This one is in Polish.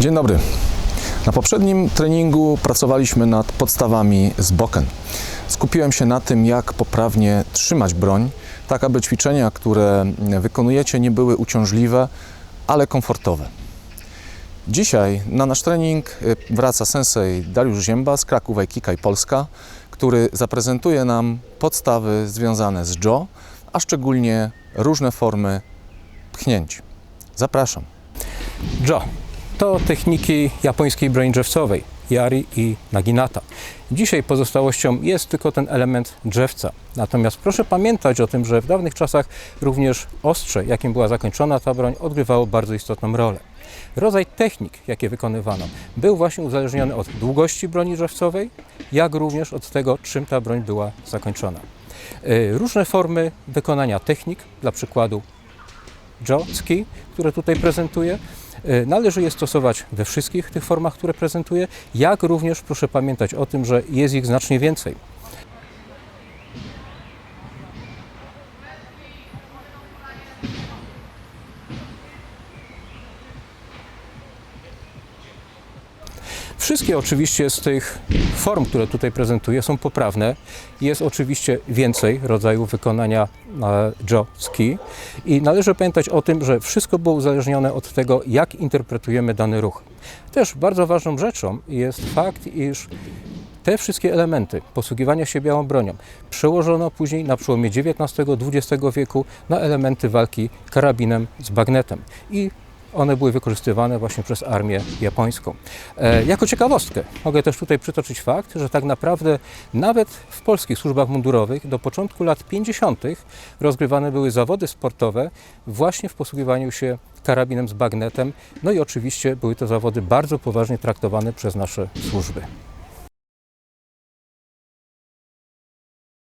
Dzień dobry. Na poprzednim treningu pracowaliśmy nad podstawami z boken. Skupiłem się na tym, jak poprawnie trzymać broń, tak aby ćwiczenia, które wykonujecie, nie były uciążliwe, ale komfortowe. Dzisiaj na nasz trening y, wraca sensei Dariusz Zięba z Kraków Aikika i Polska, który zaprezentuje nam podstawy związane z jo, a szczególnie różne formy pchnięć. Zapraszam. Jo to techniki japońskiej broni drzewcowej, yari i naginata. Dzisiaj pozostałością jest tylko ten element drzewca. Natomiast proszę pamiętać o tym, że w dawnych czasach również ostrze, jakim była zakończona ta broń, odgrywało bardzo istotną rolę. Rodzaj technik, jakie wykonywano, był właśnie uzależniony od długości broni drzewcowej, jak również od tego, czym ta broń była zakończona. Y, Różne formy wykonania technik, dla przykładu Jotski, które tutaj prezentuję, należy je stosować we wszystkich tych formach, które prezentuję, jak również proszę pamiętać o tym, że jest ich znacznie więcej. Wszystkie oczywiście z tych form, które tutaj prezentuję, są poprawne. Jest oczywiście więcej rodzajów wykonania e, jo ski i należy pamiętać o tym, że wszystko było uzależnione od tego, jak interpretujemy dany ruch. Też bardzo ważną rzeczą jest fakt, iż te wszystkie elementy posługiwania się białą bronią przełożono później na przełomie XIX-XX wieku na elementy walki karabinem z bagnetem i one były wykorzystywane właśnie przez armię japońską. E, jako ciekawostkę mogę też tutaj przytoczyć fakt, że tak naprawdę nawet w polskich służbach mundurowych do początku lat 50. rozgrywane były zawody sportowe właśnie w posługiwaniu się karabinem z bagnetem. No i oczywiście były to zawody bardzo poważnie traktowane przez nasze służby.